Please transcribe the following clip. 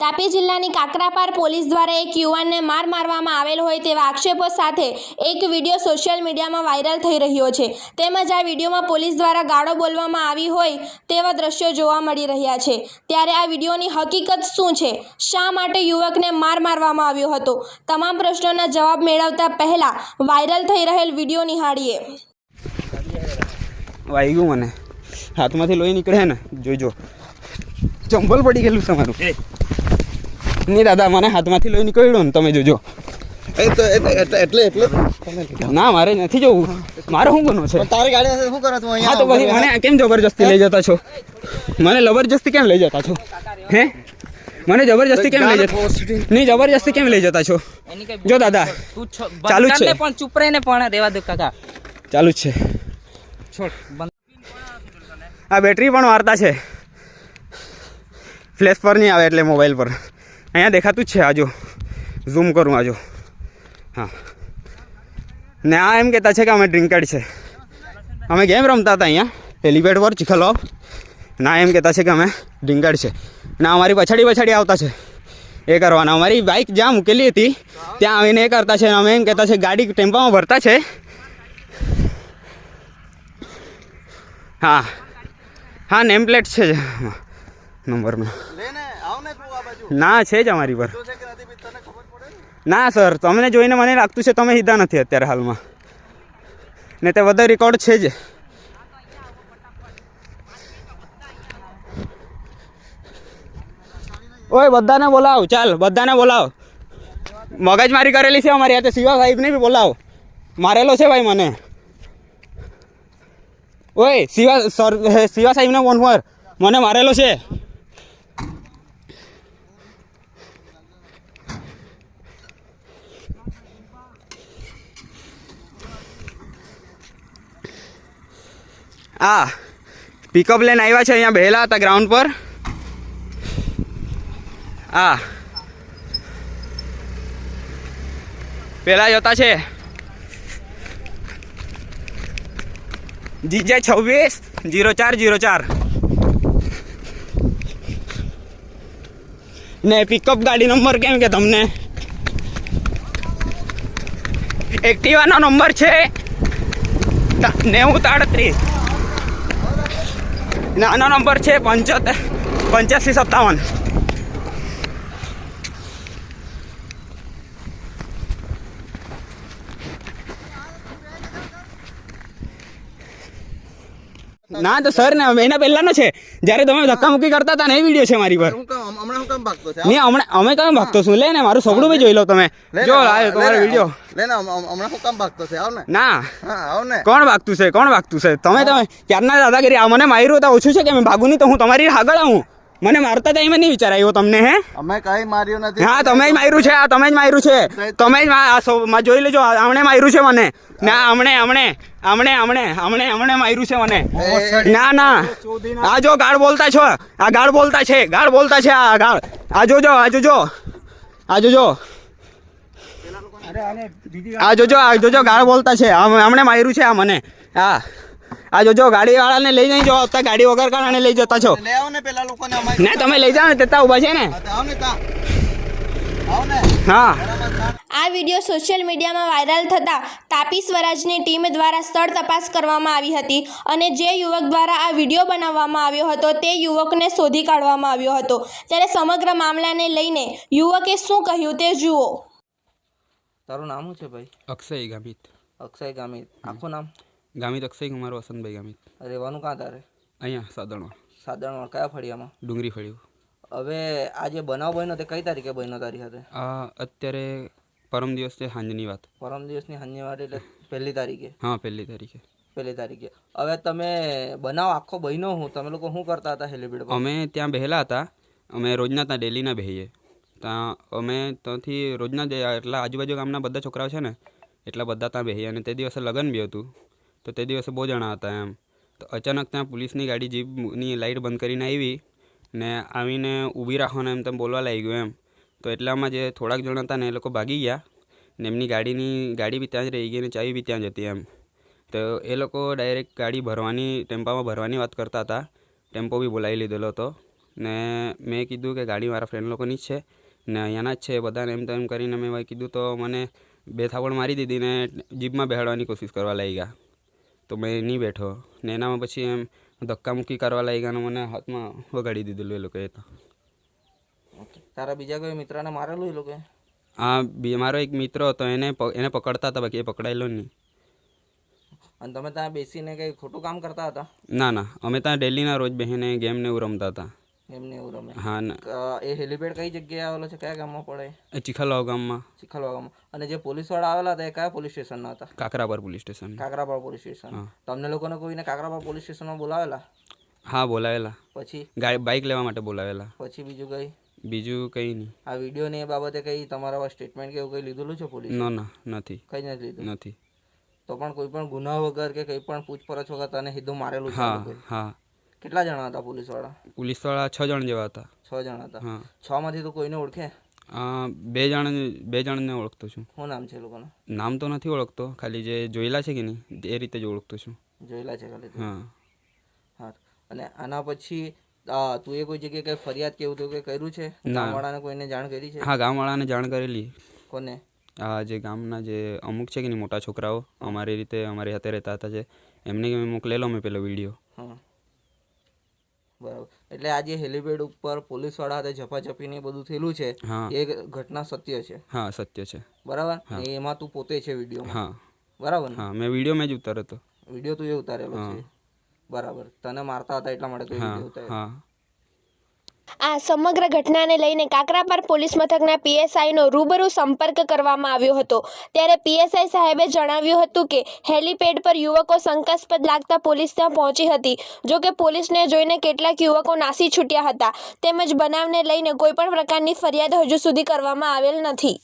તાપી જિલ્લાની કાકરાપાર પોલીસ દ્વારા એક યુવાનને માર મારવામાં આવેલ હોય તેવા આક્ષેપો સાથે એક વીડિયો સોશિયલ મીડિયામાં વાયરલ થઈ રહ્યો છે. તેમજ આ વિડીયોમાં પોલીસ દ્વારા ગાળો બોલવામાં આવી હોય તેવા દ્રશ્યો જોવા મળી રહ્યા છે. ત્યારે આ વિડીયોની હકીકત શું છે? શા માટે યુવકને માર મારવામાં આવ્યો હતો? તમામ પ્રશ્નોના જવાબ મેળવતા પહેલાં વાયરલ થઈ રહેલ વીડિયો નિહાળીએ. વાગ્યું મને. હાથમાંથી લોહી નીકળે ને? જોઈજો ચંપલ પડી ગયેલું તમારું નહીં દાદા મને હાથમાંથી લઈ નીકળ્યું ને તમે જોજો. એટલે એટલે. ના મારે નથી જોવું. મારે શું ગુનો છે? તારી ગાડી શું કરો તું હા તો પછી મને કેમ જબરજસ્તી લઈ જતા છો? મને જબરજસ્તી કેમ લઈ જતા છો? હે? મને જબરજસ્તી કેમ લઈ જતા નહીં જબરજસ્તી કેમ લઈ જતા છો? જો દાદા ચાલુ જ છે. પણ ચૂપ રહીને પણ દેવા દો કાકા. ચાલુ જ છે. છોડ આ બેટરી પણ વાર્તા છે. ફ્લેશ પર નહીં આવે એટલે મોબાઈલ પર. અહીંયા દેખાતું જ છે આજો. ઝૂમ કરું આજો. હા. ને આ એમ કહેતા છે કે અમે ડ્રિંકડ છે. અમે ગેમ રમતા હતા અહીંયા. હેલિપેડ પર, ચીખલો. ના એમ કહેતા છે કે અમે ડ્રિંકડ છે. ના અમારી પછાડી પછાડી આવતા છે. એ કરવાના. અમારી બાઇક જ્યાં મૂકેલી હતી, ત્યાં આવીને એ કરતા છે. અમે એમ કહેતા છે, ગાડી ટેમ્પામાં ભરતા છે. હા. હા નેમ પ્લેટ છે નંબરમાં ને છે જ અમારી પર. ના? સર તમને જોઈને મને લાગતું છે તમે સીધા નથી અત્યારે હાલમાં. ને તે બધા રેકોર્ડ છે જ. ઓય બધાને બોલાવ ચાલ બધાને બોલાવ. મગજમારી કરેલી છે અમારી હાથે શિવા સાહેબને બી બોલાવ. મારેલો છે ભાઈ મને. ઓય શિવા સર શિવા સાહેબને ફોન પર મને મારેલો છે. આ પિકઅપ લઈને આવ્યા છે અહીંયા બેહેલા હતા ગ્રાઉન્ડ પર. આ. પેલા જતા છે. જીજે છવ્વીસ, જીરો ચાર જીરો ચાર. ને પિકઅપ ગાડી નંબર કેમ કે તમને? એક્ટિવાનો નંબર છે. નેવું તાડત્રીસ નાનો નંબર છે પંચોતેર પંચ્યાસી સત્તાવન. ના તો સર ને એના પહેલાનો છે. જ્યારે તમે ધક્કા મુક્કી કરતા હતા ને એ વીડિયો છે મારી પર. કામ હમણાં હું ભાગતો છે નહીં હમણાં અમે કયો ભાગતો છું. લે ને મારું સગડું બી જોઈ લો તમે. જો લાવ્યો તમારો વીડિયો લેને હમણાં હું કામ ભાગતો છે આવ ને. ના. આવ ને. કોણ ભાગતું છે કોણ ભાગતું છે? તમે તમે ક્યારના દાદાગીરી આ મને માર્યું તો ઓછું છે કે મેં ભાગું નહીં તો હું તમારી આગળ આવું? મને મારતા એમાં નહીં વિચાર આવ્યો તમને હે? અમે કઈ માર્યું નથી. હા તમે જ માર્યું છે આ તમે જ માર્યું છે. તમે જ જોઈ લેજો હમણે માર્યું છે મને. ના હમણે હમણે હમણે હમણે હમણે હમણે માર્યું છે મને. ના ના. આ જો ગાળ બોલતા છો. આ ગાળ બોલતા છે ગાળ બોલતા છે આ ગાળ. આ જોજો આ જોજો. આ જોજો. આ જોજો આ જોજો ગાળ બોલતા છે. હમણે માર્યું છે આ મને. હા. આ જોજો ગાડી વાળાને લઈ નહીં જો અત્યારે ગાડી વગર કારણે લઈ જતા છો. ને પેલા લોકોને અમારી ના તમે લઈ જાઓ ને તેતા ઊભા છે ને. હા, આ વીડિયો સોશિયલ મીડિયામાં વાયરલ થતાં તાપી સ્વરાજની ટીમ દ્વારા સ્થળ તપાસ કરવામાં આવી હતી અને જે યુવક દ્વારા આ વીડિયો બનાવવામાં આવ્યો હતો તે યુવકને શોધી કાઢવામાં આવ્યો હતો. ત્યારે સમગ્ર મામલાને લઈને યુવકે શું કહ્યું તે જુઓ. તારું નામ શું છે ભાઈ? અક્ષય ગામિત. અક્ષય ગામિત. આખું નામ? ગામિત અક્ષય કુમાર વસંતભાઈ ગામિત? રહેવાનું કાં તારે? અહીંયા સાદણમાં. સાધારણમાં કયા ફળિયામાં? ડુંગળી ફળિયું. હવે આ જે બનાવ બન્યો તે કઈ તારીખે બન્યો તારી સાથે? આ અત્યારે પરમ દિવસ છે સાંજની વાત. પરમ દિવસની સાંજની વાત એટલે પહેલી તારીખે? હા પહેલી તારીખે. પહેલી તારીખે. હવે તમે બનાવ આખો બન્યો હું તમે લોકો શું કરતા હતા હેલિપેડ પર અમે ત્યાં બેહેલા હતા. અમે રોજના ત્યાં ડેલીના બેહીએ. ત્યાં અમે ત્યાંથી રોજના જ એટલા આજુબાજુ ગામના બધા છોકરાઓ છે ને એટલા બધા ત્યાં બેહીએ અને તે દિવસે લગ્ન બી હતું. તો તે દિવસે બહુ જણા હતા એમ. તો અચાનક ત્યાં પોલીસની ગાડી જીપની લાઇટ બંધ કરીને આવી ને આવીને ઊભી રાખવાને એમ તેમ બોલવા લાગી ગયું એમ. તો એટલામાં જે થોડાક જણા હતા ને એ લોકો ભાગી ગયા ને એમની ગાડીની, ગાડી બી ત્યાં જ રહી ગઈ ને ચાવી બી ત્યાં જ હતી એમ. તો એ લોકો ડાયરેક્ટ ગાડી ભરવાની, ટેમ્પામાં ભરવાની વાત કરતા હતા. ટેમ્પો બી બોલાવી લીધેલો હતો. ને મેં કીધું કે ગાડી મારા ફ્રેન્ડ લોકોની જ છે. ને અહીંયાના જ છે બધાને એમ તેમ કરીને મેં કીધું તો મને બે થાપડ મારી દીધી ને જીપમાં બેહાડવાની કોશિશ કરવા લાગ્યા. તો મેં નહીં બેઠો. ને એનામાં પછી એમ ધક્કા મુક્કી કરવા લાગ્યા અને મને હાથમાં વગાડી દીધેલું એ લોકોએ તો. તારા બીજા કોઈ મિત્રને મારેલું એ લોકોએ? હા મારો એક મિત્ર હતો એને એને પકડતા હતા બાકી એ પકડાયેલો નહીં. અને તમે ત્યાં બેસીને કંઈ ખોટું કામ કરતા હતા? ના ના. અમે ત્યાં ડેલીના રોજ બહેને ગેમ ને એવું રમતા હતા. એમને એવું રમે. હા એ હેલીપેડ કઈ જગ્યાએ આવેલો છે? કયા ગામમાં પડે? એ ચીખલવાવ ગામમાં. ચીખલવા ગામમાં. અને જે પોલીસવાળા આવેલા હતા એ કયા પોલીસ સ્ટેશનના હતા? Kakrapar police station. Kakrapad police station. તમને લોકોને કોઈને કાકરાપર પોલીસ સ્ટેશનમાં બોલાવેલા? હા બોલાવેલા. પછી? ગાડી બાઇક લેવા માટે બોલાવેલા. પછી બીજું કઈ? બીજું કંઈ નહીં. આ વીડિયો ને એ બાબતે કઈ તમારા સ્ટેટમેન્ટ કે એવું કઈ લીધેલું છે પોલીસ? ના ના નથી. કઈ નથી લીધું? નથી. તો પણ કોઈ પણ ગુના વગર કે કઈ પણ પૂછપરછ વગર તને સીધું મારેલું છે હા હા. કેટલા જણા હતા પોલીસવાળા? પોલીસવાળા છ જણ જેવા હતા. છ જણા હતા. હા. છ માંથી તો કોઈને ઓળખે? બે જણ બે જણને ઓળખતો છું. શું નામ છે એ લોકોનું? નામ તો નથી ઓળખતો. ખાલી જે જોયેલા છે કે નહીં એ રીતે જ ઓળખતો છું. જોયેલા છે ખાલી તું. હા. હા. અને આના પછી તું એ કોઈ જગ્યાએ કઈ ફરિયાદ કે એવું તો કઈ કર્યું છે? ના. ગામવાળાને કોઈને જાણ કરી છે? હા ગામવાળાને જાણ કરેલી. કોને? આ જે ગામના જે અમુક છે કે નહીં મોટા છોકરાઓ અમારી રીતે અમારી હાથે રહેતા હતા જે એમને મેં મોકલેલો મેં પેલો વીડિયો. બરાબર એટલે આજે હેલિપેડ ઉપર પોલીસવાળા સાથે ઝપાઝપીને બધું થયેલું છે એ ઘટના સત્ય છે. હા સત્ય છે. બરાબર? એમાં તું પોતે છે વીડિયો હા. બરાબર હા મેં વીડિયો મેં જ ઉતાર્યો હતો વીડિયો તું એ ઉતારેલો છે. બરાબર. તને મારતા હતા એટલા માટે તું વીડિયો ઉતાર્યો. હા. આ સમગ્ર ઘટનાને લઈને કાકરાપાર પોલીસ મથકના પીએસઆઈનો રૂબરૂ સંપર્ક કરવામાં આવ્યો હતો. ત્યારે પીએસઆઈ સાહેબે જણાવ્યું હતું કે, હેલીપેડ પર યુવકો શંકાસ્પદ લાગતા પોલીસ ત્યાં પહોંચી હતી. જો કે પોલીસને જોઈને કેટલાક યુવકો નાસી છૂટ્યા હતા. તેમજ બનાવને લઈને કોઈપણ પ્રકારની ફરિયાદ હજુ સુધી કરવામાં આવેલ નથી.